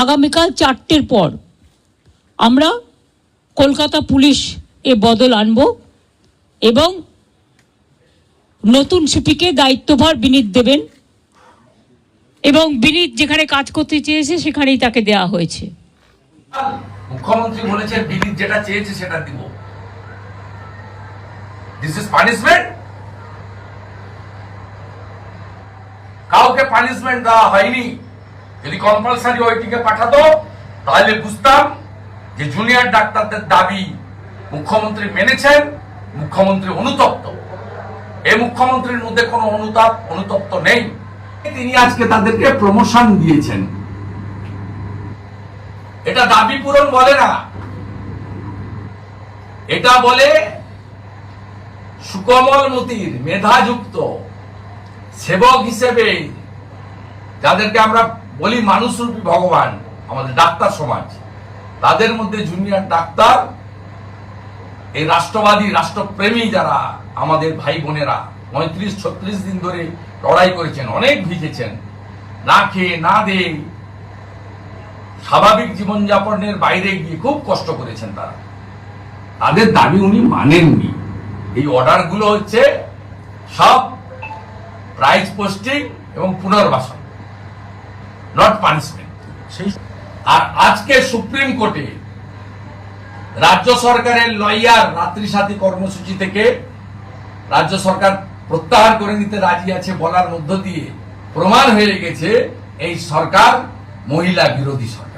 আগামীকাল চারটের পর আমরা কলকাতা পুলিশ এ বদল আনব এবং নতুন সিপিকে দায়িত্বভার বিনীত দেবেন এবং বিনীত যেখানে কাজ করতে চেয়েছে সেখানেই তাকে দেওয়া হয়েছে। মুখ্যমন্ত্রী বলেছেন বিনীত যেটা চেয়েছে সেটা দিব। দিস ইজ পানিশমেন্ট কাউকে পানিশমেন্ট দেওয়া হয়নি। যদি কম্পালসারি ওইটিকে পাঠাতো, তাহলে বুঝতাম যে জুনিয়র ডাক্তারদের দাবি মুখ্যমন্ত্রী মেনেছেন, মুখ্যমন্ত্রী অনুতপ্ত। এই মুখ্যমন্ত্রীর মধ্যে কোনো অনুতাপ, অনুতপ্ত নেই। তিনি আজকে তাদেরকে প্রমোশন দিয়েছেন। এটা দাবি পূরণ বলে না। এটা বলে সুকমল মতির মেধাযুক্ত সেবক হিসেবে যাদেরকে আমরা বলি মানুষ মানুষরূপী ভগবান, আমাদের ডাক্তার সমাজ। তাদের মধ্যে জুনিয়র ডাক্তার, এই রাষ্ট্রবাদী, রাষ্ট্রপ্রেমী যারা আমাদের ভাই বোনেরা, পঁয়ত্রিশ, ছত্রিশ দিন ধরে লড়াই করেছেন, অনেক ভিজেছেন। না খেয়ে, না দিয়ে স্বাভাবিক জীবনযাপনের বাইরে গিয়ে খুব কষ্ট করেছেন তারা। তাদের দাবি উনি মানেননি। এই অর্ডারগুলো হচ্ছে সব প্রাইজ পোস্টিং এবং পুনর্বাসন। নট পানিশমেন্ট আর আজকে সুপ্রিম কোর্টে রাজ্য সরকারের লয়ার রাত্রি সাথী কর্মসূচি থেকে রাজ্য সরকার প্রত্যাহার করে নিতে রাজি আছে বলার মধ্য দিয়ে প্রমাণ হয়ে গেছে, এই সরকার মহিলা বিরোধী সরকার।